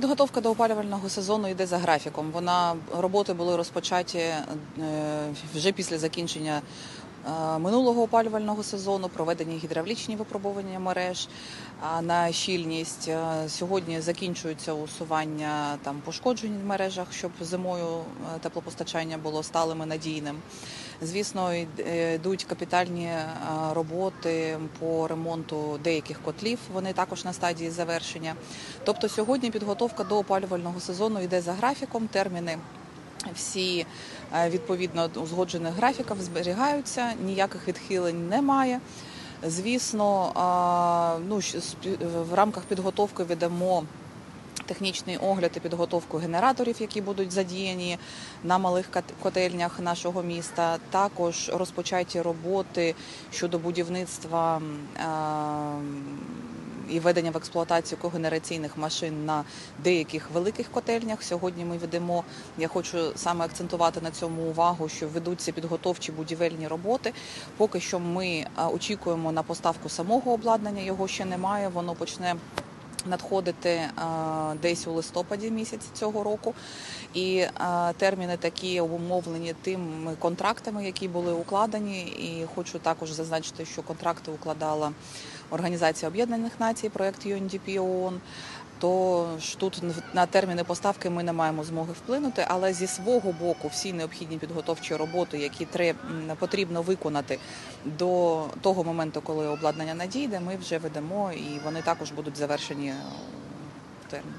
Підготовка до опалювального сезону йде за графіком. Вона роботи були розпочаті е, вже після закінчення е, минулого опалювального сезону, проведені гідравлічні випробування мереж на щільність. Е, Сьогодні закінчується усування там пошкоджень в мережах, щоб зимою теплопостачання було сталим і надійним. Звісно, е, йдуть капітальні е, роботи по ремонту деяких котлів. Вони також на стадії завершення. Тобто сьогодні підготовка до опалювального сезону йде за графіком. Терміни всі е, відповідно узгоджених графіків зберігаються, ніяких відхилень немає. Звісно, ну, в рамках підготовки ведемо технічний огляд і підготовку генераторів, які будуть задіяні на малих котельнях нашого міста. Також розпочаті роботи щодо будівництва і введення в експлуатацію когенераційних машин на деяких великих котельнях. Сьогодні ми ведемо. Я хочу саме акцентувати на цьому увагу, що ведуться підготовчі будівельні роботи. Поки що ми очікуємо на поставку самого обладнання. Його ще немає. Воно почне надходити е, десь у листопаді місяці цього року. І е, терміни такі обумовлені тими контрактами, які були укладені. І хочу також зазначити, що контракти укладала Організація Об'єднаних Націй, проект UNDP ООН. То ж тут на терміни поставки ми не маємо змоги вплинути, але зі свого боку всі необхідні підготовчі роботи, які потрібно виконати до того моменту, коли обладнання надійде, ми вже ведемо і вони також будуть завершені е, в термін.